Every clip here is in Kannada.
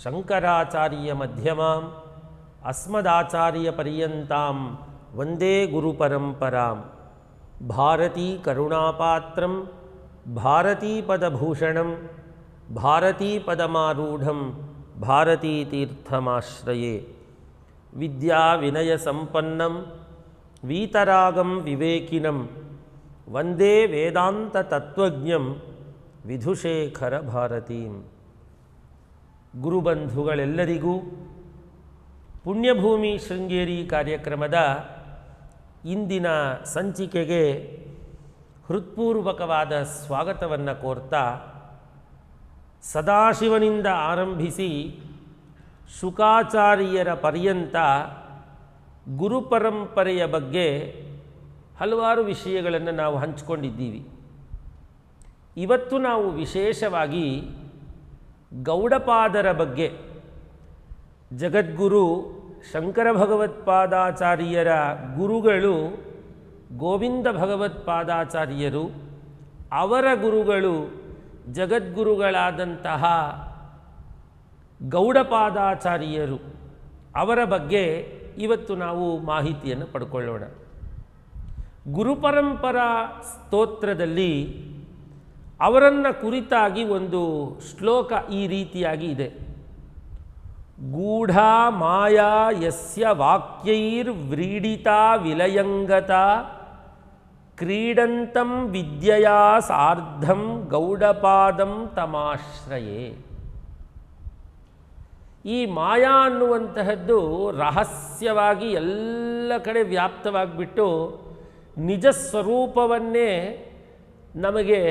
शङ्कराचार्यमध्यमाम् अस्मदाचार्यपर्यन्तां वंदे गुरुपरम्परां भारतीकरुणापात्रं भारतीपदभूषणं भारतीपदमारूढं भारतीतीर्थमाश्रये विद्याविनयसम्पन्नं वीतरागं विवेकिनं वंदे विधुशेखर विधुशेखरभारतीम्। ಗುರುಬಂಧುಗಳೆಲ್ಲರಿಗೂ ಪುಣ್ಯಭೂಮಿ ಶೃಂಗೇರಿ ಕಾರ್ಯಕ್ರಮದ ಇಂದಿನ ಸಂಚಿಕೆಗೆ ಹೃತ್ಪೂರ್ವಕವಾದ ಸ್ವಾಗತವನ್ನು ಕೋರ್ತಾ ಸದಾಶಿವನಿಂದ ಆರಂಭಿಸಿ ಶುಕಾಚಾರ್ಯರ ಪರ್ಯಂತ ಗುರುಪರಂಪರೆಯ ಬಗ್ಗೆ ಹಲವಾರು ವಿಷಯಗಳನ್ನು ನಾವು ಹಂಚಿಕೊಂಡಿದ್ದೀವಿ. ಇವತ್ತು ನಾವು ವಿಶೇಷವಾಗಿ ಗೌಡಪಾದರ ಬಗ್ಗೆ. ಜಗದ್ಗುರು ಶಂಕರ ಭಗವತ್ಪಾದಾಚಾರ್ಯರ ಗುರುಗಳು ಗೋವಿಂದ ಭಗವತ್ಪಾದಾಚಾರ್ಯರು ಅವರ ಗುರುಗಳು ಜಗದ್ಗುರುಗಳಾದಂತಹ ಗೌಡಪಾದಾಚಾರ್ಯರು. ಅವರ ಬಗ್ಗೆ ಇವತ್ತು ನಾವು ಮಾಹಿತಿಯನ್ನು ಪಡ್ಕೊಳ್ಳೋಣ. ಗುರುಪರಂಪರಾ ಸ್ತೋತ್ರದಲ್ಲಿ ಅವರನ್ನು ಕುರಿತಾಗಿ ಒಂದು ಶ್ಲೋಕ ಈ ರೀತಿಯಾಗಿ ಇದೆ. ಗೂಢ ಮಾಯಾ ಯಸ್ಯ ವಾಕ್ಯೈರ್ವ್ರೀಡಿತ ವಿಲಯಂಗತ ಕ್ರೀಡಂತಂ ವಿದ್ಯೆಯ ಸಾರ್ಧಂ ಗೌಡಪಾದಂ ತಮಾಶ್ರಯೇ. ಈ ಮಾಯಾ ಅನ್ನುವಂತಹದ್ದು ರಹಸ್ಯವಾಗಿ ಎಲ್ಲ ಕಡೆ ವ್ಯಾಪ್ತವಾಗಿಬಿಟ್ಟು ನಿಜ ಸ್ವರೂಪವನ್ನೇ ನಮಗೆ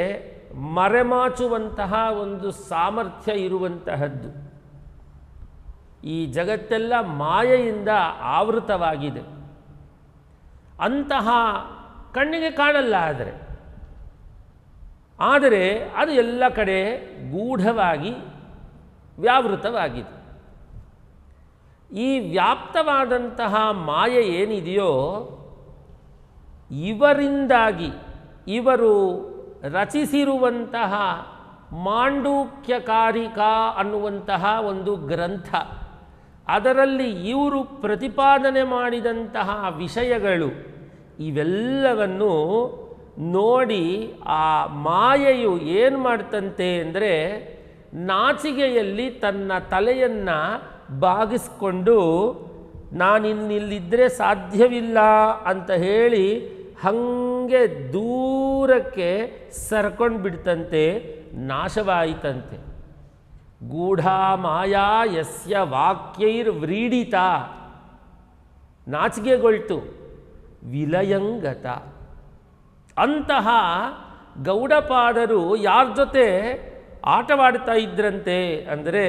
ಮರೆಮಾಚುವಂತಹ ಒಂದು ಸಾಮರ್ಥ್ಯ ಇರುವಂತಹದ್ದು. ಈ ಜಗತ್ತೆಲ್ಲ ಮಾಯೆಯಿಂದ ಆವೃತವಾಗಿದೆ. ಅಂತಹ ಕಣ್ಣಿಗೆ ಕಾಣಲ್ಲ ಆದರೆ. ಆದರೆ ಅದು ಎಲ್ಲ ಕಡೆ ಗೂಢವಾಗಿ ವ್ಯಾವೃತವಾಗಿದೆ. ಈ ವ್ಯಾಪ್ತವಾದಂತಹ ಮಾಯೆ ಏನಿದೆಯೋ ಇವರಿಂದಾಗಿ ಇವರು ರಚಿಸಿರುವಂತಹ ಮಾಂಡೂಕ್ಯಕಾರಿಕಾ ಅನ್ನುವಂತಹ ಒಂದು ಗ್ರಂಥ. ಅದರಲ್ಲಿ ಇವರು ಪ್ರತಿಪಾದನೆ ಮಾಡಿದಂತಹ ವಿಷಯಗಳು ಇವೆಲ್ಲವನ್ನು ನೋಡಿ ಆ ಮಾಯೆಯು ಏನು ಮಾಡ್ತಂತೆ ಅಂದರೆ ನಾಚಿಗೆಯಲ್ಲಿ ತನ್ನ ತಲೆಯನ್ನು ಬಾಗಿಸ್ಕೊಂಡು ನಾನಿನ್ನಿಲ್ಲಿದ್ದರೆ ಸಾಧ್ಯವಿಲ್ಲ ಅಂತ ಹೇಳಿ ಹಾಗೆ ದೂರಕ್ಕೆ ಸರ್ಕೊಂಡು ಬಿಡ್ತಂತೆ ನಾಶವಾಯಿತಂತೆ. ಗೂಢ ಮಾಯಾ ಯಸ್ಯ ವಾಕ್ಯೈರ್ ವ್ರೀಡಿತ ನಾಚಿಗೆಗೊಳ್ತು ವಿಲಯಂಗತ. ಅಂತಹ ಗೌಡಪಾದರು ಯಾರ ಜೊತೆ ಆಟವಾಡ್ತಾ ಇದ್ರಂತೆ ಅಂದರೆ,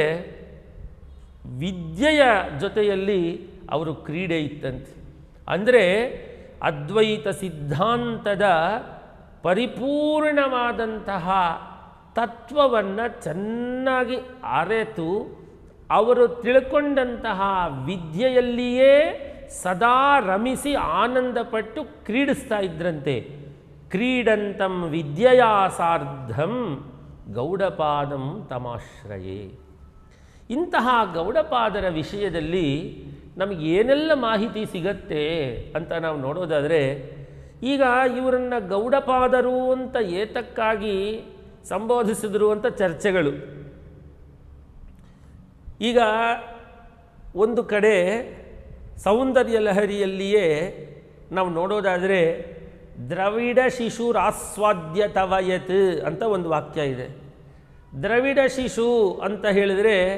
ವಿದ್ಯೆಯ ಜೊತೆಯಲ್ಲಿ ಅವರು ಕ್ರೀಡೆ ಇತ್ತಂತೆ. ಅಂದರೆ ಅದ್ವೈತ ಸಿದ್ಧಾಂತದ ಪರಿಪೂರ್ಣವಾದಂತಹ ತತ್ವವನ್ನು ಚೆನ್ನಾಗಿ ಅರೆತು ಅವರು ತಿಳ್ಕೊಂಡಂತಹ ವಿದ್ಯೆಯಲ್ಲಿಯೇ ಸದಾ ರಮಿಸಿ ಆನಂದಪಟ್ಟು ಕ್ರೀಡಿಸ್ತಾ ಇದ್ರಂತೆ. ಕ್ರೀಡಂತಂ ವಿದ್ಯೆಯ ಸಾರ್ಧಂ ಗೌಡಪಾದಂ ತಮಾಶ್ರಯೇ. ಇಂತಹ ಗೌಡಪಾದರ ವಿಷಯದಲ್ಲಿ ನಮಗೆ ಏನೆಲ್ಲ ಮಾಹಿತಿ ಸಿಗತ್ತೆ ಅಂತ ನಾವು ನೋಡೋದಾದರೆ, ಈಗ ಇವರನ್ನು ಗೌಡಪಾದರು ಅಂತ ಏತಕ್ಕಾಗಿ ಸಂಬೋಧಿಸಿದ್ರು ಅಂತ ಚರ್ಚೆಗಳು. ಈಗ ಒಂದು ಕಡೆ ಸೌಂದರ್ಯ ಲಹರಿಯಲ್ಲಿಯೇ ನಾವು ನೋಡೋದಾದರೆ, ದ್ರವಿಡ ಶಿಶು ಶಿಶುರಾಸ್ವಾದ್ಯ ತವಯತ್ ಅಂತ ಒಂದು ವಾಕ್ಯ ಇದೆ. ದ್ರವಿಡ ಶಿಶು ಅಂತ ಹೇಳಿದರೆ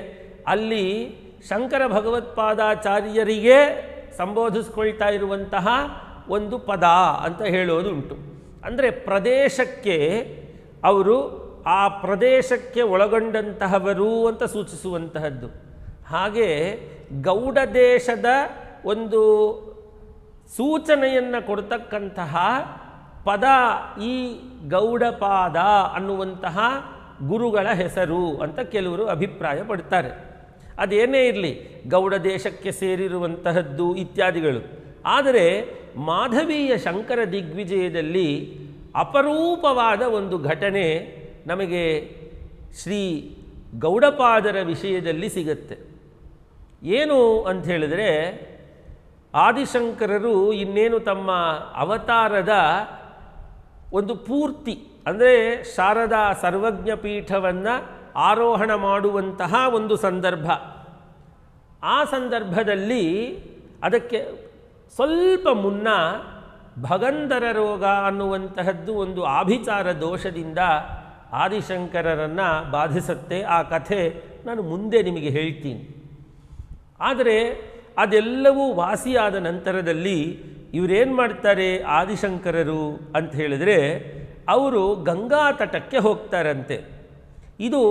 ಅಲ್ಲಿ ಶಂಕರ ಭಗವತ್ಪಾದಾಚಾರ್ಯರಿಗೆ ಸಂಬೋಧಿಸ್ಕೊಳ್ತಾ ಇರುವಂತಹ ಒಂದು ಪದ ಅಂತ ಹೇಳೋದುಂಟು. ಅಂದರೆ ಪ್ರದೇಶಕ್ಕೆ ಅವರು ಆ ಪ್ರದೇಶಕ್ಕೆ ಒಳಗೊಂಡಂತಹವರು ಅಂತ ಸೂಚಿಸುವಂತಹದ್ದು. ಹಾಗೆ ಗೌಡ ದೇಶದ ಒಂದು ಸೂಚನೆಯನ್ನು ಕೊಡ್ತಕ್ಕಂತಹ ಪದ ಈ ಗೌಡಪಾದ ಅನ್ನುವಂತಹ ಗುರುಗಳ ಹೆಸರು ಅಂತ ಕೆಲವರು ಅಭಿಪ್ರಾಯ ಪಡ್ತಾರೆ ಅದೇನೇ ಇರಲಿ, ಗೌಡ ದೇಶಕ್ಕೆ ಸೇರಿರುವಂತಹದ್ದು ಇತ್ಯಾದಿಗಳು. ಆದರೆ ಮಾಧವೀಯ ಶಂಕರ ದಿಗ್ವಿಜಯದಲ್ಲಿ ಅಪರೂಪವಾದ ಒಂದು ಘಟನೆ ನಮಗೆ ಶ್ರೀ ಗೌಡಪಾದರ ವಿಷಯದಲ್ಲಿ ಸಿಗತ್ತೆ. ಏನು ಅಂತ ಹೇಳಿದರೆ, ಆದಿಶಂಕರರು ಇನ್ನೇನು ತಮ್ಮ ಅವತಾರದ ಒಂದು ಪೂರ್ತಿ, ಅಂದರೆ ಶಾರದಾ ಸರ್ವಜ್ಞ ಪೀಠವನ್ನು ಆರೋಹಣ ಮಾಡುವಂತಹ ಒಂದು ಸಂದರ್ಭ. ಆ ಸಂದರ್ಭದಲ್ಲಿ ಅದಕ್ಕೆ ಸ್ವಲ್ಪ ಮುನ್ನ ಭಗಂಧರ ರೋಗ ಅನ್ನುವಂತಹದ್ದು ಒಂದು ಆಭಿಚಾರ ದೋಷದಿಂದ ಆದಿಶಂಕರರನ್ನು ಬಾಧಿಸುತ್ತೆ. ಆ ಕಥೆ ನಾನು ಮುಂದೆ ನಿಮಗೆ ಹೇಳ್ತೀನಿ. ಆದರೆ ಅದೆಲ್ಲವೂ ವಾಸಿಯಾದ ನಂತರದಲ್ಲಿ ಇವರೇನು ಮಾಡ್ತಾರೆ ಆದಿಶಂಕರರು ಅಂತ ಹೇಳಿದರೆ, ಅವರು ಗಂಗಾ ತಟಕ್ಕೆ ಹೋಗ್ತಾರಂತೆ. ಇದು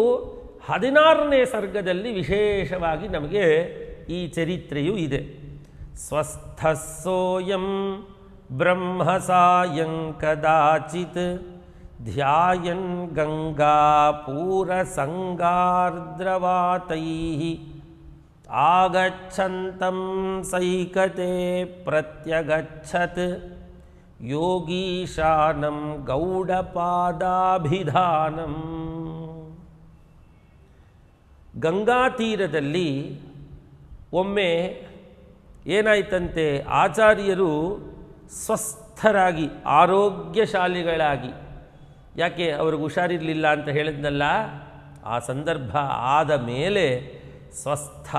ಹದಿನಾರನೇ ಸರ್ಗದಲ್ಲಿ ವಿಶೇಷವಾಗಿ ನಮಗೆ ಈ ಚರಿತ್ರೆಯೂ ಇದೆ ಸ್ವಸ್ಥ ಸೋಯಂ ಬ್ರಹ್ಮ ಸಾಯಂ ಕದಾಚಿತ್ ಧ್ಯಾಯನ್ ಗಂಗಾ ಪೂರ ಸಂಗಾರ್ದ್ರವಾತೈ ಆಗಚ್ಛಂತಂ ಸೈಕತೆ ಪ್ರತ್ಯಗಚ್ಚತ್ ಯೋಗೀಶಾನಂ ಗೌಡಪಾದಾಭಿಧಾನಂ ಗಂಗಾ ತೀರದಲ್ಲಿ ಒಮ್ಮೆ ಏನಾಯ್ತಂತೆ, ಆಚಾರ್ಯರು ಸ್ವಸ್ಥರಾಗಿ, ಆರೋಗ್ಯಶಾಲಿಗಳಾಗಿ, ಯಾಕೆ ಅವ್ರಿಗೆ ಹುಷಾರಿರಲಿಲ್ಲ ಅಂತ ಹೇಳಿದ್ನಲ್ಲ, ಆ ಸಂದರ್ಭ ಆದ ಮೇಲೆ ಸ್ವಸ್ಥ.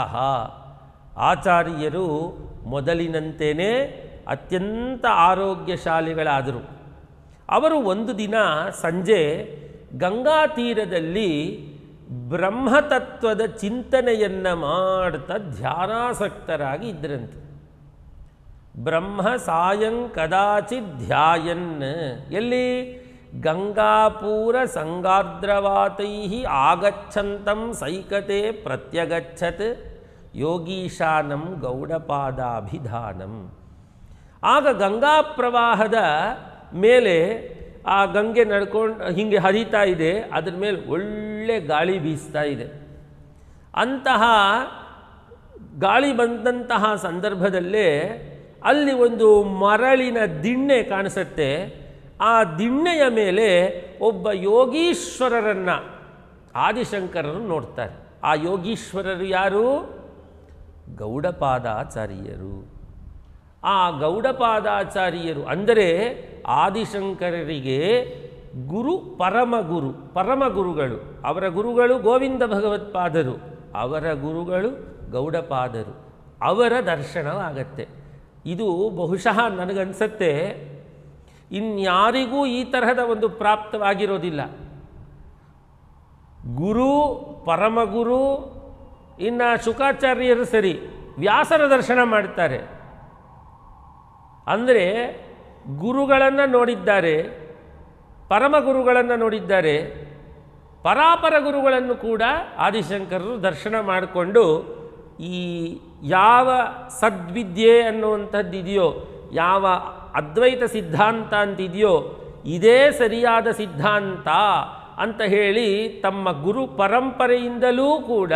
ಆಚಾರ್ಯರು ಮೊದಲಿನಂತೆಯೇ ಅತ್ಯಂತ ಆರೋಗ್ಯಶಾಲಿಗಳಾದರು. ಅವರು ಒಂದು ದಿನ ಸಂಜೆ ಗಂಗಾ ತೀರದಲ್ಲಿ ಬ್ರಹ್ಮತತ್ವದ ಚಿಂತನೆಯನ್ನು ಮಾಡ್ತಾ ಧ್ಯಾನಾಸಕ್ತರಾಗಿ ಇದ್ರಂತೆ. ಬ್ರಹ್ಮ ಸಾಯಂ ಕದಾಚಿತ್ ಧ್ಯಾಯನ್. ಎಲ್ಲಿ? ಗಂಗಾಪೂರ ಸಂಗಾರ್ದ್ರವಾತೈ ಆಗಚ್ಛಂತಂ ಸೈಕತೆ ಪ್ರತ್ಯಗಚ್ಚತ್ ಯೋಗೀಶಾನಂ ಗೌಡಪಾದಾಭಿಧಾನಂ. ಆಗ ಗಂಗಾ ಪ್ರವಾಹದ ಮೇಲೆ ಆ ಗಂಗೆ ನಡ್ಕೊಂಡು ಹೀಗೆ ಹರಿತಾ ಇದೆ, ಅದ್ರ ಮೇಲೆ ಒಳ್ಳೆ ಗಾಳಿ ಬೀಸ್ತಾ ಇದೆ. ಅಂತಹ ಗಾಳಿ ಬಂದಂತಹ ಸಂದರ್ಭದಲ್ಲೇ ಅಲ್ಲಿ ಒಂದು ಮರಳಿನ ದಿಣ್ಣೆ ಕಾಣಿಸುತ್ತೆ. ಆ ದಿಣ್ಣೆಯ ಮೇಲೆ ಒಬ್ಬ ಯೋಗೀಶ್ವರರನ್ನು ಆದಿಶಂಕರರು ನೋಡ್ತಾರೆ. ಆ ಯೋಗೀಶ್ವರರು ಯಾರು? ಗೌಡಪಾದಾಚಾರ್ಯರು. ಆ ಗೌಡಪಾದಾಚಾರ್ಯರು ಅಂದರೆ ಆದಿಶಂಕರರಿಗೆ ಗುರು ಪರಮಗುರು ಪರಮಗುರುಗಳು ಅವರ ಗುರುಗಳು ಗೋವಿಂದ ಭಗವತ್ಪಾದರು ಅವರ ಗುರುಗಳು ಗೌಡಪಾದರು. ಅವರ ದರ್ಶನವಾಗತ್ತೆ. ಇದು ಬಹುಶಃ ನನಗನ್ಸತ್ತೆ, ಇನ್ಯಾರಿಗೂ ಈ ತರಹದ ಒಂದು ಪ್ರಾಪ್ತವಾಗಿರೋದಿಲ್ಲ. ಗುರು ಪರಮಗುರು ಇನ್ನು ಶುಕಾಚಾರ್ಯರು ಸರಿ, ವ್ಯಾಸರ ದರ್ಶನ ಮಾಡ್ತಾರೆ. ಅಂದರೆ ಗುರುಗಳನ್ನು ನೋಡಿದ್ದಾರೆ, ಪರಮ ಗುರುಗಳನ್ನು ನೋಡಿದ್ದಾರೆ, ಪರಾಪರ ಗುರುಗಳನ್ನು ಕೂಡ ಆದಿಶಂಕರರು ದರ್ಶನ ಮಾಡಿಕೊಂಡು ಈ ಯಾವ ಸದ್ವಿದ್ಯೆ ಅನ್ನುವಂಥದ್ದು ಇದೆಯೋ ಯಾವ ಅದ್ವೈತ ಸಿದ್ಧಾಂತ ಅಂತಿದೆಯೋ, ಇದೇ ಸರಿಯಾದ ಸಿದ್ಧಾಂತ ಅಂತ ಹೇಳಿ ತಮ್ಮ ಗುರು ಪರಂಪರೆಯಿಂದಲೂ ಕೂಡ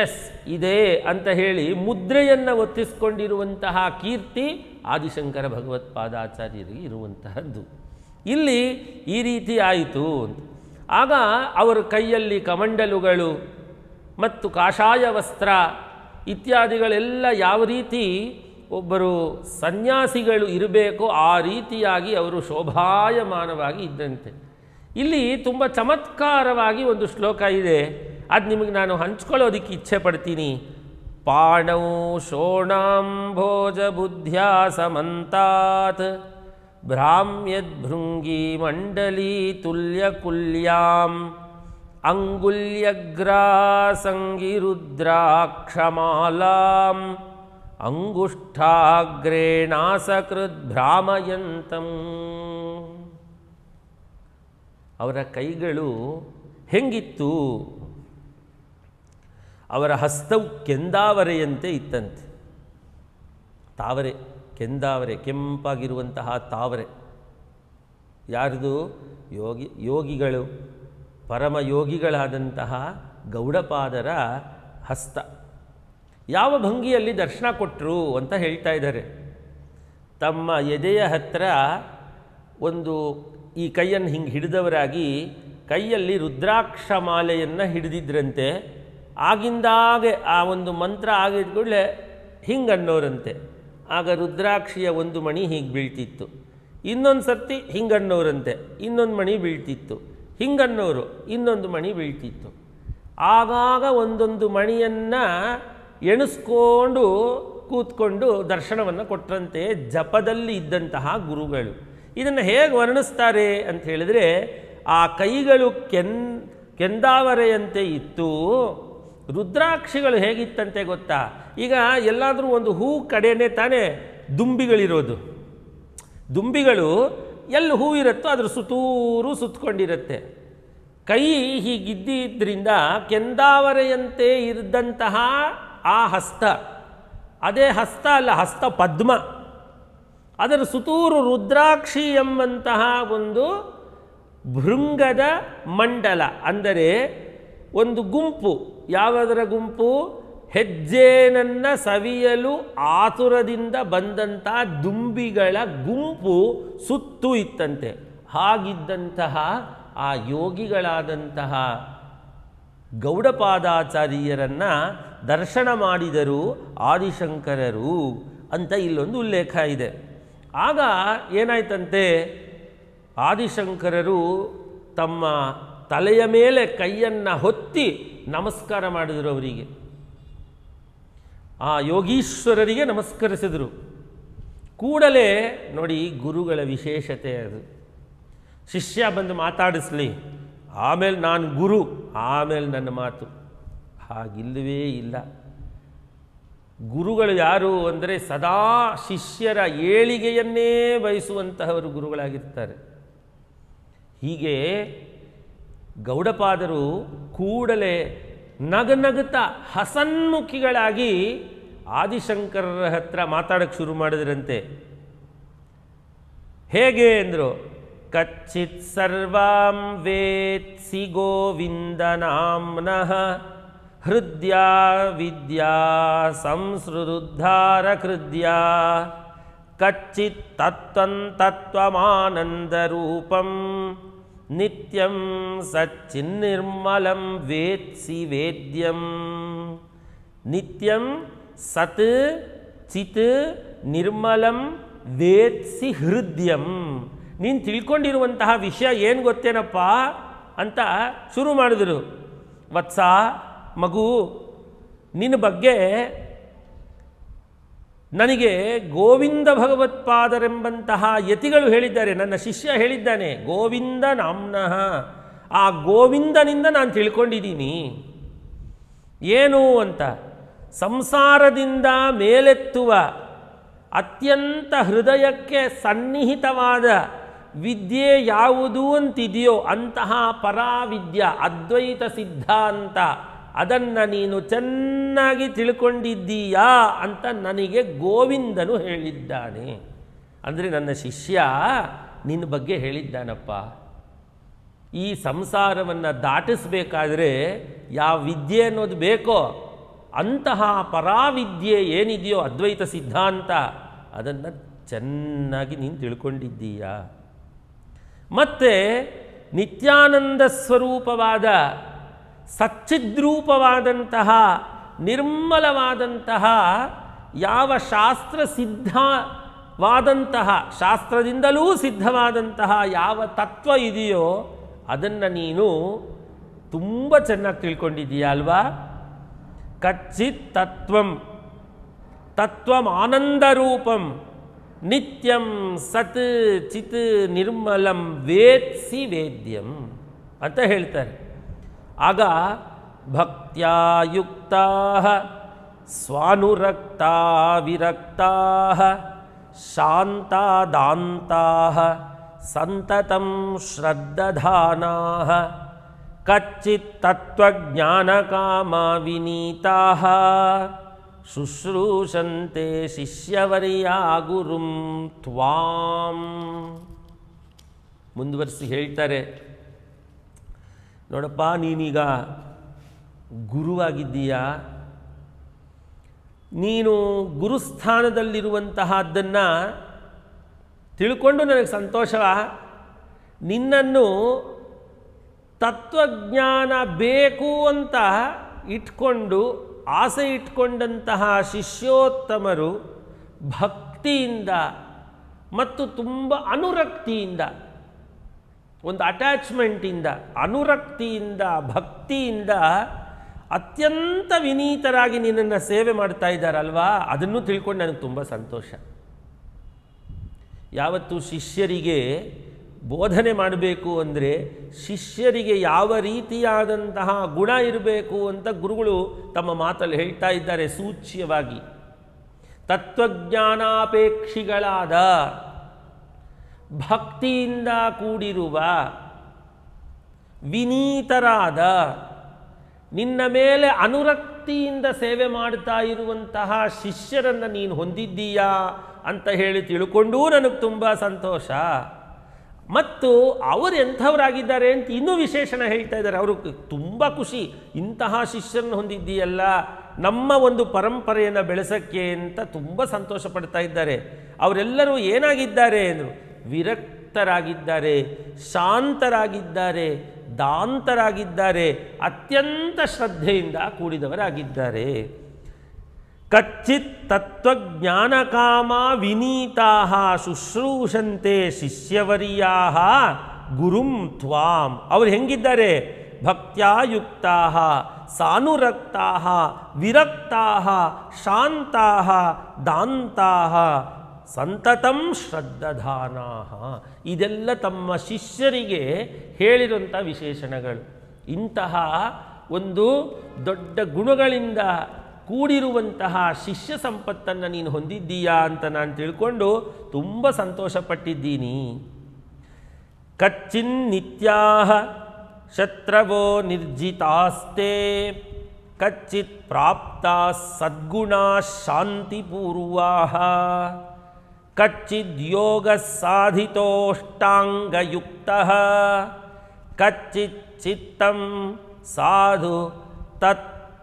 ಎಸ್, ಇದೇ ಅಂತ ಹೇಳಿ ಮುದ್ರೆಯನ್ನು ಒತ್ತಿಸ್ಕೊಂಡಿರುವಂತಹ ಕೀರ್ತಿ ಆದಿಶಂಕರ ಭಗವತ್ಪಾದಾಚಾರ್ಯರಿಗೆ ಇರುವಂತಹದ್ದು. ಇಲ್ಲಿ ಈ ರೀತಿ ಆಯಿತು ಅಂತ. ಆಗ ಅವರ ಕೈಯಲ್ಲಿ ಕಮಂಡಲುಗಳು ಮತ್ತು ಕಾಷಾಯ ವಸ್ತ್ರ ಇತ್ಯಾದಿಗಳೆಲ್ಲ ಯಾವ ರೀತಿ ಒಬ್ಬರು ಸನ್ಯಾಸಿಗಳು ಇರಬೇಕೋ ಆ ರೀತಿಯಾಗಿ ಅವರು ಶೋಭಾಯಮಾನವಾಗಿ ಇದ್ದಂತೆ. ಇಲ್ಲಿ ತುಂಬ ಚಮತ್ಕಾರವಾಗಿ ಒಂದು ಶ್ಲೋಕ ಇದೆ. ಅದು ನಿಮಗೆ ನಾನು ಹಂಚ್ಕೊಳ್ಳೋದಕ್ಕೆ ಇಚ್ಛೆ ಪಡ್ತೀನಿ ಪಾಣೌ ಶೋಣಾಂಭೋಜ ಬುದ್ಧ್ಯಾ ಸಮಂತಾತ್ ಭ್ರಾಮ್ಯದ್ಭೃಂಗಿ ಮಂಡಲೀ ತುಲ್ಯಕುಲ್ಯಾಂ ಅಂಗುಲ್ಯಗ್ರಾಸಂಗಿರುದ್ರಾಕ್ಷಮಾಲಾಂ ಅಂಗುಷ್ಠಾಗ್ರೇಣಾಸಕೃದ್ಭ್ರಾಮಯಂತಂ ಅವರ ಕೈಗಳು ಹೆಂಗಿತ್ತು? ಅವರ ಹಸ್ತವು ಕೆಂದಾವರೆಯಂತೆ ಇತ್ತಂತೆ. ತಾವರೆ, ಕೆಂದಾವರೆ, ಕೆಂಪಾಗಿರುವಂತಹ ತಾವರೆ. ಯಾರದು? ಯೋಗಿ, ಯೋಗಿಗಳು. ಪರಮ ಯೋಗಿಗಳಾದಂತಹ ಗೌಡಪಾದರ ಹಸ್ತ. ಯಾವ ಭಂಗಿಯಲ್ಲಿ ದರ್ಶನ ಕೊಟ್ಟರು ಅಂತ ಹೇಳ್ತಾ ಇದ್ದಾರೆ. ತಮ್ಮ ಎದೆಯ ಹತ್ರ ಒಂದು ಈ ಕೈಯನ್ನು ಹಿಂಗೆ ಹಿಡಿದವರಾಗಿ ಕೈಯಲ್ಲಿ ರುದ್ರಾಕ್ಷ ಮಾಲೆಯನ್ನು ಹಿಡಿದಿದ್ರಂತೆ. ಆಗಿಂದಾಗೆ ಆ ಒಂದು ಮಂತ್ರ ಆಗಿದ ಕೂಡಲೇ ಹಿಂಗೆ ಅನ್ನೋರಂತೆ ಆಗ ರುದ್ರಾಕ್ಷಿಯ ಒಂದು ಮಣಿ ಹೀಗೆ ಬೀಳ್ತಿತ್ತು. ಇನ್ನೊಂದು ಸರ್ತಿ ಹಿಂಗನ್ನೋರಂತೆ ಇನ್ನೊಂದು ಮಣಿ ಬೀಳ್ತಿತ್ತು. ಹಿಂಗನ್ನೋರು ಇನ್ನೊಂದು ಮಣಿ ಬೀಳ್ತಿತ್ತು. ಆಗಾಗ ಒಂದೊಂದು ಮಣಿಯನ್ನು ಎಣಿಸ್ಕೊಂಡು ಕೂತ್ಕೊಂಡು ದರ್ಶನವನ್ನು ಕೊಟ್ಟರಂತೆ ಜಪದಲ್ಲಿ ಇದ್ದಂತಹ ಗುರುಗಳು. ಇದನ್ನು ಹೇಗೆ ವರ್ಣಿಸ್ತಾರೆ ಅಂತ ಹೇಳಿದರೆ, ಆ ಕೈಗಳು ಕೆನ್, ಕೆಂದಾವರೆಯಂತೆ ಇತ್ತು. ರುದ್ರಾಕ್ಷಿಗಳು ಹೇಗಿತ್ತಂತೆ ಗೊತ್ತಾ? ಈಗ ಎಲ್ಲಾದರೂ ಒಂದು ಹೂ ಕಡೆಯೇ ತಾನೇ ದುಂಬಿಗಳಿರೋದು. ದುಂಬಿಗಳು ಎಲ್ಲಿ ಹೂ ಇರುತ್ತೋ ಅದ್ರ ಸುತ್ತೂರು ಸುತ್ತಕೊಂಡಿರುತ್ತೆ ಕೈ ಹೀಗಿದ್ದಿದ್ದರಿಂದ ಕೆಂದಾವರೆಯಂತೆ ಇದ್ದಂತಹ ಆ ಹಸ್ತ, ಅದೇ ಹಸ್ತ ಅಲ್ಲ, ಹಸ್ತ ಪದ್ಮ, ಅದರ ಸುತ್ತೂರು ರುದ್ರಾಕ್ಷಿ ಎಂಬಂತಹ ಒಂದು ಭೃಂಗದ ಮಂಡಲ, ಅಂದರೆ ಒಂದು ಗುಂಪು. ಯಾವುದರ ಗುಂಪು? ಹೆಜ್ಜೇನನ್ನು ಸವಿಯಲು ಆತುರದಿಂದ ಬಂದಂಥ ದುಂಬಿಗಳ ಗುಂಪು ಸುತ್ತು ಇತ್ತಂತೆ. ಹಾಗಿದ್ದಂತಹ ಆ ಯೋಗಿಗಳಾದಂತಹ ಗೌಡಪಾದಾಚಾರ್ಯರನ್ನು ದರ್ಶನ ಮಾಡಿದರು ಆದಿಶಂಕರರು ಅಂತ ಇಲ್ಲೊಂದು ಉಲ್ಲೇಖ ಇದೆ. ಆಗ ಏನಾಯ್ತಂತೆ? ಆದಿಶಂಕರರು ತಮ್ಮ ತಲೆಯ ಮೇಲೆ ಕೈಯನ್ನು ಹೊತ್ತಿ ನಮಸ್ಕಾರ ಮಾಡಿದರು ಅವರಿಗೆ. ಆ ಯೋಗೀಶ್ವರರಿಗೆ ನಮಸ್ಕರಿಸಿದರು. ಕೂಡಲೇ ನೋಡಿ ಗುರುಗಳ ವಿಶೇಷತೆ ಅದು. ಶಿಷ್ಯ ಬಂದು ಮಾತಾಡಿಸ್ಲಿ. ಆಮೇಲೆ ನಾನು ಗುರು, ಆಮೇಲೆ ನನ್ನ ಮಾತು. ಹಾಗಿಲ್ಲವೇ ಇಲ್ಲ. ಗುರುಗಳು ಯಾರು ಅಂದರೆ ಸದಾ ಶಿಷ್ಯರ ಏಳಿಗೆಯನ್ನೇ ಬಯಸುವಂತಹವರು ಗುರುಗಳಾಗಿರ್ತಾರೆ. ಹೀಗೆ ಗೌಡಪಾದರು ಕೂಡಲೇ ನಗನಗುತ್ತ ಹಸನ್ಮುಖಿಗಳಾಗಿ ಆದಿಶಂಕರರ ಹತ್ರ ಮಾತಾಡಕ್ಕೆ ಶುರು ಮಾಡಿದ್ರಂತೆ. ಹೇಗೆ ಅಂದರು, ಕಚ್ಚಿತ್ ಸರ್ವಾಂ ವೇತ್ಸಿ ಗೋವಿಂದನಾಮ್ನಃ ಹೃದಯ ವಿದ್ಯಾ ಸಂಸ್ರುದ್ಧಾರ ಹೃದಯ ಕಚ್ಚಿತ್ ತತ್ವಂ ತತ್ವಮಾನಂದರೂಪಂ ನಿತ್ಯಂ ಸಚ್ಚಿನ್ನಿರ್ಮಲಂ ವೇತ್ಸಿ ವೇದ್ಯಂ ನಿತ್ಯಂ ಸತ್ ಚಿತ್ ನಿರ್ಮಲಂ ವೇತ್ಸಿ ಹೃದಯಂ ನೀನು ತಿಳ್ಕೊಂಡಿರುವಂತಹ ವಿಷಯ ಏನು ಗೊತ್ತೇನಪ್ಪ ಅಂತ ಶುರು ಮಾಡಿದರು. ವತ್ಸ, ಮಗು ನಿನ್ನ ಬಗ್ಗೆ ನನಗೆ ಗೋವಿಂದ ಭಗವತ್ಪಾದರೆಂಬಂತಹ ಯತಿಗಳು ಹೇಳಿದ್ದಾರೆ. ನನ್ನ ಶಿಷ್ಯ ಹೇಳಿದ್ದಾನೆ, ಗೋವಿಂದ ನಾಮ್ನಃ ಆ ಗೋವಿಂದನಿಂದ ನಾನು ತಿಳ್ಕೊಂಡಿದ್ದೀನಿ. ಏನು ಅಂತ? ಸಂಸಾರದಿಂದ ಮೇಲೆತ್ತುವ ಅತ್ಯಂತ ಹೃದಯಕ್ಕೆ ಸನ್ನಿಹಿತವಾದ ವಿದ್ಯೆ ಯಾವುದು ಅಂತಿದೆಯೋ ಅಂತಹ ಪರಾವಿದ್ಯ, ಅದ್ವೈತ ಸಿದ್ಧಾಂತ. ಅದನ್ನು ನೀನು ಚೆನ್ನಾಗಿ ತಿಳ್ಕೊಂಡಿದ್ದೀಯಾ ಅಂತ ನನಗೆ ಗೋವಿಂದನು ಹೇಳಿದ್ದಾನೆ. ಅಂದರೆ ನನ್ನ ಶಿಷ್ಯ ನಿನ್ನ ಬಗ್ಗೆ ಹೇಳಿದ್ದಾನಪ್ಪ. ಈ ಸಂಸಾರವನ್ನು ದಾಟಿಸ್ಬೇಕಾದ್ರೆ ಯಾವ ವಿದ್ಯೆ ಅನ್ನೋದು ಬೇಕೋ ಅಂತಹ ಪರಾವಿದ್ಯೆ ಏನಿದೆಯೋ ಅದ್ವೈತ ಸಿದ್ಧಾಂತ ಅದನ್ನು ಚೆನ್ನಾಗಿ ನೀನು ತಿಳ್ಕೊಂಡಿದ್ದೀಯಾ. ಮತ್ತು ನಿತ್ಯಾನಂದ ಸ್ವರೂಪವಾದ ಸಚ್ಚಿದ್ರೂಪವಾದಂತಹ, ನಿರ್ಮಲವಾದಂತಹ, ಯಾವ ಶಾಸ್ತ್ರ ಸಿದ್ಧವಾದಂತಹ, ಶಾಸ್ತ್ರದಿಂದಲೂ ಸಿದ್ಧವಾದಂತಹ ಯಾವ ತತ್ವ ಇದೆಯೋ ಅದನ್ನು ನೀನು ತುಂಬ ಚೆನ್ನಾಗಿ ತಿಳ್ಕೊಂಡಿದ್ದೀಯಾ ಅಲ್ವಾ? ಕಚ್ಚಿತ್ ತತ್ವಂ ತತ್ವಂ ಆನಂದರೂಪಂ, ನಿತ್ಯಂ ಸತ್ ಚಿತ್ ನಿರ್ಮಲಂ ವೇತ್ಸಿ ವೇದ್ಯಂ ಅಂತ ಹೇಳ್ತಾರೆ. ಆಗ ಭಕ್ತ್ಯಾಯುಕ್ತಾ ಸ್ವಾನುರಕ್ತಾ ವಿರಕ್ತಾ ಶಾಂತಾದಾಂತಾ, ಸಂತತಂ ಶ್ರದ್ಧಧಾನಾ ಕಚ್ಚಿತ್ ತತ್ವಜ್ಞಾನಕಾಮಾ ವಿನೀತಾ ಶುಶ್ರೂಷಂತೆ ಶಿಷ್ಯವರ್ಯ ಗುರುಂ ತ್ವಾಂ. ಮುಂದುವರಿಸಿ ಹೇಳ್ತಾರೆ ನೋಡಪ್ಪ, ನೀನೀಗ ಗುರುವಾಗಿದ್ದೀಯಾ? ನೀನು ಗುರುಸ್ಥಾನದಲ್ಲಿರುವಂತಹದ್ದನ್ನು ತಿಳ್ಕೊಂಡು ನನಗೆ ಸಂತೋಷವ? ನಿನ್ನನ್ನು ತತ್ವಜ್ಞಾನ ಬೇಕು ಅಂತ ಇಟ್ಕೊಂಡು, ಆಸೆ ಇಟ್ಕೊಂಡಂತಹ ಶಿಷ್ಯೋತ್ತಮರು ಭಕ್ತಿಯಿಂದ ಮತ್ತು ತುಂಬ ಅನುರಕ್ತಿಯಿಂದ ಒಂದು ಅಟ್ಯಾಚ್ಮೆಂಟಿಂದ ಅನುರಕ್ತಿಯಿಂದ, ಭಕ್ತಿಯಿಂದ ಅತ್ಯಂತ ವಿನೀತರಾಗಿ ನಿನ್ನನ್ನು ಸೇವೆ ಮಾಡ್ತಾ ಇದ್ದಾರಲ್ವಾ? ಅದನ್ನು ತಿಳ್ಕೊಂಡು ನನಗೆ ತುಂಬ ಸಂತೋಷ. ಯಾವತ್ತು ಶಿಷ್ಯರಿಗೆ ಬೋಧನೆ ಮಾಡಬೇಕು ಅಂದರೆ ಶಿಷ್ಯರಿಗೆ ಯಾವ ರೀತಿಯಾದಂತಹ ಗುಣ ಇರಬೇಕು ಅಂತ ಗುರುಗಳು ತಮ್ಮ ಮಾತಲ್ಲಿ ಹೇಳ್ತಾ ಇದ್ದಾರೆ ಸೂಚ್ಯವಾಗಿ. ತತ್ವಜ್ಞಾನಾಪೇಕ್ಷಿಗಳಾದ ಭಕ್ತಿಯಿಂದ ಕೂಡಿರುವ ವಿನೀತರಾದ ನಿನ್ನ ಮೇಲೆ ಅನುರಕ್ತಿಯಿಂದ ಸೇವೆ ಮಾಡ್ತಾ ಇರುವಂತಹ ಶಿಷ್ಯರನ್ನು ನೀನು ಹೊಂದಿದ್ದೀಯಾ ಅಂತ ಹೇಳಿ ತಿಳ್ಕೊಂಡೂ ನನಗೆ ತುಂಬ ಸಂತೋಷ. ಮತ್ತು ಅವರು ಎಂಥವರಾಗಿದ್ದಾರೆ ಅಂತ ಇನ್ನೂ ವಿಶೇಷಣ ಹೇಳ್ತಾ ಇದ್ದಾರೆ. ಅವರು ತುಂಬ ಖುಷಿ. ಇಂತಹ ಶಿಷ್ಯರನ್ನು ಹೊಂದಿದ್ದೀಯಲ್ಲ, ನಮ್ಮ ಒಂದು ಪರಂಪರೆಯನ್ನು ಬೆಳೆಸೋಕ್ಕೆ ಅಂತ ತುಂಬ ಸಂತೋಷ ಪಡ್ತಾ ಇದ್ದಾರೆ. ಅವರೆಲ್ಲರೂ ಏನಾಗಿದ್ದಾರೆ ಅಂದರು ವಿರಕ್ತರಾಗಿದ್ದಾರೆ, ಶಾಂತರಾಗಿದ್ದಾರೆ, ದಾಂತರಾಗಿದ್ದಾರೆ, ಅತ್ಯಂತ ಶ್ರದ್ಧೆಯಿಂದ ಕೂಡಿದವರಾಗಿದ್ದಾರೆ. ಕಚ್ಚಿತ್ ತತ್ವಜ್ಞಾನಕಾಮ ವಿನೀತಾ ಶುಶ್ರೂಷಂತೆ ಶಿಷ್ಯವರಿಯಾ ಗುರುಂ ತ್ವಾಂ. ಅವರು ಹೆಂಗಿದ್ದಾರೆ? ಭಕ್ತ್ಯಾಯುಕ್ತಾ ಸಾನುರಕ್ತಾ ವಿರಕ್ತಾ ಶಾಂತಾ ದಾಂತಾ ಸಂತತಂ ಶ್ರದ್ಧಧಾನಾ ಇದೆಲ್ಲ ತಮ್ಮ ಶಿಷ್ಯರಿಗೆ ಹೇಳಿದಂಥ ವಿಶೇಷಣಗಳು. ಇಂತಹ ಒಂದು ದೊಡ್ಡ ಗುಣಗಳಿಂದ ಕೂಡಿರುವಂತಹ ಶಿಷ್ಯ ಸಂಪತ್ತನ್ನು ನೀನು ಹೊಂದಿದ್ದೀಯಾ ಅಂತ ನಾನು ತಿಳ್ಕೊಂಡು ತುಂಬ ಸಂತೋಷಪಟ್ಟಿದ್ದೀನಿ. ಕಚ್ಚಿನ್ನಿತ್ಯಾ ಶತ್ರವೋ ನಿರ್ಜಿತಾಸ್ತೆ. ಕಚ್ಚಿತ್ ಪ್ರಾಪ್ತಾ ಸದ್ಗುಣ ಶಾಂತಿಪೂರ್ವಾ ಕಚ್ಚಿದ್ಯೋಗ ಸಾಧಿತೋಷ್ಟಾಂಗಯುಕ್ತ ಕಚ್ಚಿತ್ ಚಿತ್ತಂ ಸಾಧು ತತ್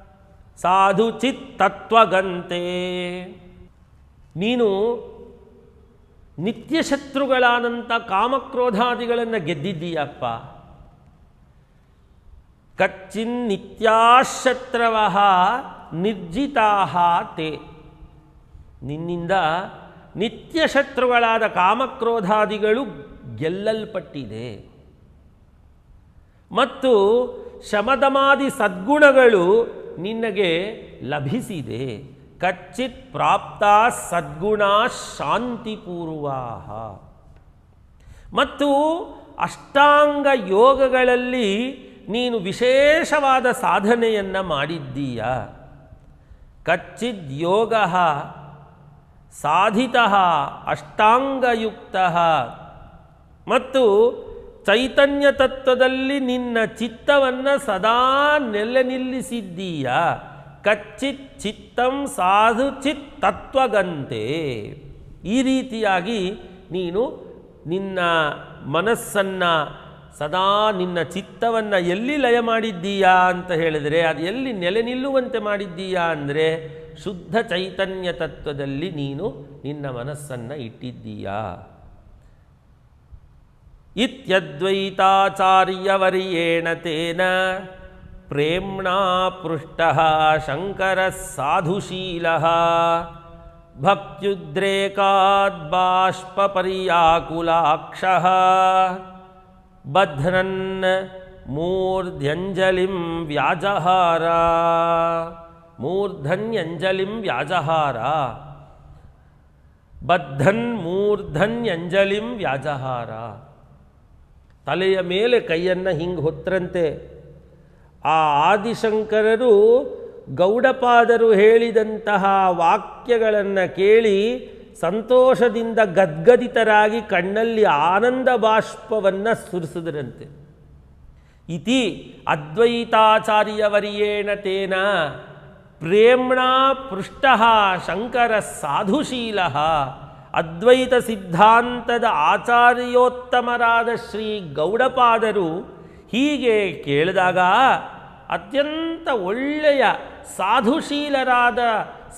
ಸಾಧು ಚಿತ್ತತ್ವಗಂತೆ ನೀನು ನಿತ್ಯಶತ್ರುಗಳಾದಂಥ ಕಾಮಕ್ರೋಧಾದಿಗಳನ್ನು ಗೆದ್ದಿದ್ದೀಯಪ್ಪ. ಕಚ್ಚಿನ್ ನಿತ್ಯಾಶತ್ರವ ನಿರ್ಜಿತಾ ತೇ. ನಿನ್ನಿಂದ ನಿತ್ಯ ಶತ್ರುಗಳಾದ ಕಾಮಕ್ರೋಧಾದಿಗಳು ಗೆಲ್ಲಲ್ಪಟ್ಟಿದೆ. ಮತ್ತು ಶಮದಮಾದಿ ಸದ್ಗುಣಗಳು ನಿನಗೆ ಲಭಿಸಿದೆ. ಕಚ್ಚಿತ್ ಪ್ರಾಪ್ತ ಸದ್ಗುಣ ಶಾಂತಿಪೂರ್ವಾ ಮತ್ತು ಅಷ್ಟಾಂಗ ಯೋಗಗಳಲ್ಲಿ ನೀನು ವಿಶೇಷವಾದ ಸಾಧನೆಯನ್ನು ಮಾಡಿದ್ದೀಯ. ಕಚ್ಚಿದ್ ಯೋಗ ಸಾಧಿತ, ಅಷ್ಟಾಂಗಯುಕ್ತ. ಮತ್ತು ಚೈತನ್ಯ ತತ್ವದಲ್ಲಿ ನಿನ್ನ ಚಿತ್ತವನ್ನು ಸದಾ ನೆಲೆ ನಿಲ್ಲಿಸಿದ್ದೀಯ? ಕಚ್ಚಿತ್ ಚಿತ್ತಂ ಸಾಧು ಚಿತ್ ತತ್ವಗಂತೆ. ಈ ರೀತಿಯಾಗಿ ನೀನು ನಿನ್ನ ಮನಸ್ಸನ್ನು ಸದಾ ನಿನ್ನ ಚಿತ್ತವನ್ನು ಎಲ್ಲಿ ಲಯ ಮಾಡಿದ್ದೀಯಾ ಅಂತ ಹೇಳಿದರೆ, ಅದು ಎಲ್ಲಿ ನೆಲೆ ನಿಲ್ಲುವಂತೆ ಮಾಡಿದ್ದೀಯಾ ಅಂದರೆ ಶುದ್ಧ ಚೈತನ್ಯ ತತ್ವದಲ್ಲಿ ನೀನು ನಿನ್ನ ಮನಸ್ಸನ್ನು ಇಟ್ಟಿದ್ದೀಯಾ ಇತ್ಯದ್ವೈತಾಚಾರ್ಯವರ್ಯೇಣ ತೇನ ಪ್ರೇಮ್ಣಾ ಪೃಷ್ಟ ಶಂಕರ ಸಾಧುಶೀಲ ಭಕ್ತ್ಯುದ್ರೇಕಾದ್ ಬಾಷ್ಪರ್ಯಾಕುಲಾಕ್ಷ ಬಧ್ನನ್ ಮೂರ್ಧ್ಯಂಜಲಿಂ ವ್ಯಾಜಹಾರ ಮೂರ್ಧನ್ಯಂಜಲಿಂ ವ್ಯಾಜಹಾರ. ಬದ್ಧನ್ ಮೂರ್ಧನ್ಯಂಜಲಿಂ ವ್ಯಾಜಹಾರ. ತಲೆಯ ಮೇಲೆ ಕೈಯನ್ನು ಹಿಂಗೆ ಹೊತ್ತರಂತೆ ಆ ಆದಿಶಂಕರರು ಗೌಡಪಾದರು ಹೇಳಿದಂತಹ ವಾಕ್ಯಗಳನ್ನು ಕೇಳಿ ಸಂತೋಷದಿಂದ ಗದ್ಗದಿತರಾಗಿ ಕಣ್ಣಲ್ಲಿ ಆನಂದ ಬಾಷ್ಪವನ್ನು ಸುರಿಸಿದ್ರಂತೆ. ಇತಿ ಅದ್ವೈತಾಚಾರ್ಯವರಿಯೇಣ ತೇನ. ಪ್ರೇಮ್ಣಾ ಪೃಷ್ಟ ಶಂಕರ ಸಾಧುಶೀಲ ಅದ್ವೈತ ಸಿದ್ಧಾಂತದ ಆಚಾರ್ಯೋತ್ತಮರಾದ ಶ್ರೀ ಗೌಡಪಾದರು ಹೀಗೆ ಕೇಳಿದಾಗ ಅತ್ಯಂತ ಒಳ್ಳೆಯ ಸಾಧುಶೀಲರಾದ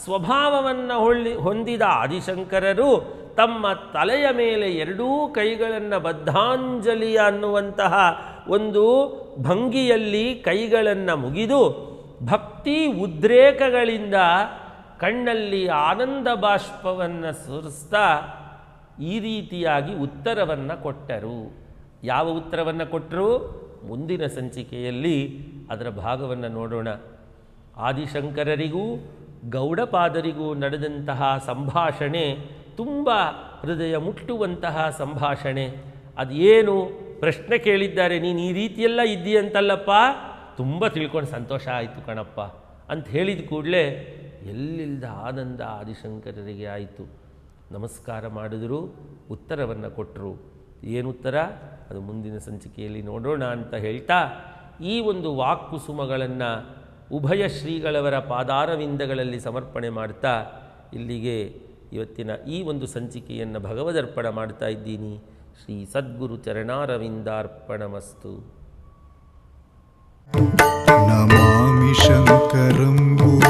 ಸ್ವಭಾವವನ್ನು ಹೊಳ್ಳಿ ಹೊಂದಿದ ಆದಿಶಂಕರರು ತಮ್ಮ ತಲೆಯ ಮೇಲೆ ಎರಡೂ ಕೈಗಳನ್ನು ಬದ್ಧಾಂಜಲಿ ಅನ್ನುವಂತಹ ಒಂದು ಭಂಗಿಯಲ್ಲಿ ಕೈಗಳನ್ನು ಮುಗಿದು ಭಕ್ತಿ ಉದ್ರೇಕಗಳಿಂದ ಕಣ್ಣಲ್ಲಿ ಆನಂದ ಬಾಷ್ಪವನ್ನು ಸುರಿಸ್ತಾ ಈ ರೀತಿಯಾಗಿ ಉತ್ತರವನ್ನು ಕೊಟ್ಟರು. ಯಾವ ಉತ್ತರವನ್ನು ಕೊಟ್ಟರು ಮುಂದಿನ ಸಂಚಿಕೆಯಲ್ಲಿ ಅದರ ಭಾಗವನ್ನು ನೋಡೋಣ. ಆದಿಶಂಕರರಿಗೂ ಗೌಡಪಾದರಿಗೂ ನಡೆದಂತಹ ಸಂಭಾಷಣೆ ತುಂಬ ಹೃದಯ ಮುಟ್ಟುವಂತಹ ಸಂಭಾಷಣೆ. ಅದೇನು ಪ್ರಶ್ನೆ ಕೇಳಿದ್ದಾರೆ, ನೀನು ಈ ರೀತಿಯೆಲ್ಲ ಇದ್ದೀಯಂತಲ್ಲಪ್ಪ? ತುಂಬ ತಿಳ್ಕೊಂಡು ಸಂತೋಷ ಆಯಿತು ಕಣಪ್ಪ ಅಂತ ಹೇಳಿದ ಕೂಡಲೇ ಎಲ್ಲಿಲ್ಲದ ಆನಂದ ಆದಿಶಂಕರರಿಗೆ ಆಯಿತು. ನಮಸ್ಕಾರ ಮಾಡಿದ್ರು, ಉತ್ತರವನ್ನು ಕೊಟ್ಟರು ಏನು ಉತ್ತರ? ಅದು ಮುಂದಿನ ಸಂಚಿಕೆಯಲ್ಲಿ ನೋಡೋಣ ಅಂತ ಹೇಳ್ತಾ, ಈ ಒಂದು ವಾಕ್ಕುಸುಮಗಳನ್ನು ಉಭಯ ಶ್ರೀಗಳವರ ಪಾದಾರವಿಂದಗಳಲ್ಲಿ ಸಮರ್ಪಣೆ ಮಾಡ್ತಾ, ಇಲ್ಲಿಗೆ ಇವತ್ತಿನ ಈ ಒಂದು ಸಂಚಿಕೆಯನ್ನು ಭಗವದರ್ಪಣ ಮಾಡ್ತಾ ಇದ್ದೀನಿ. ಶ್ರೀ ಸದ್ಗುರು ಚರಣಾರವಿಂದಾರ್ಪಣಮಸ್ತು. ನಮಾಮಿ ಶಂಕರಂ ಗುರು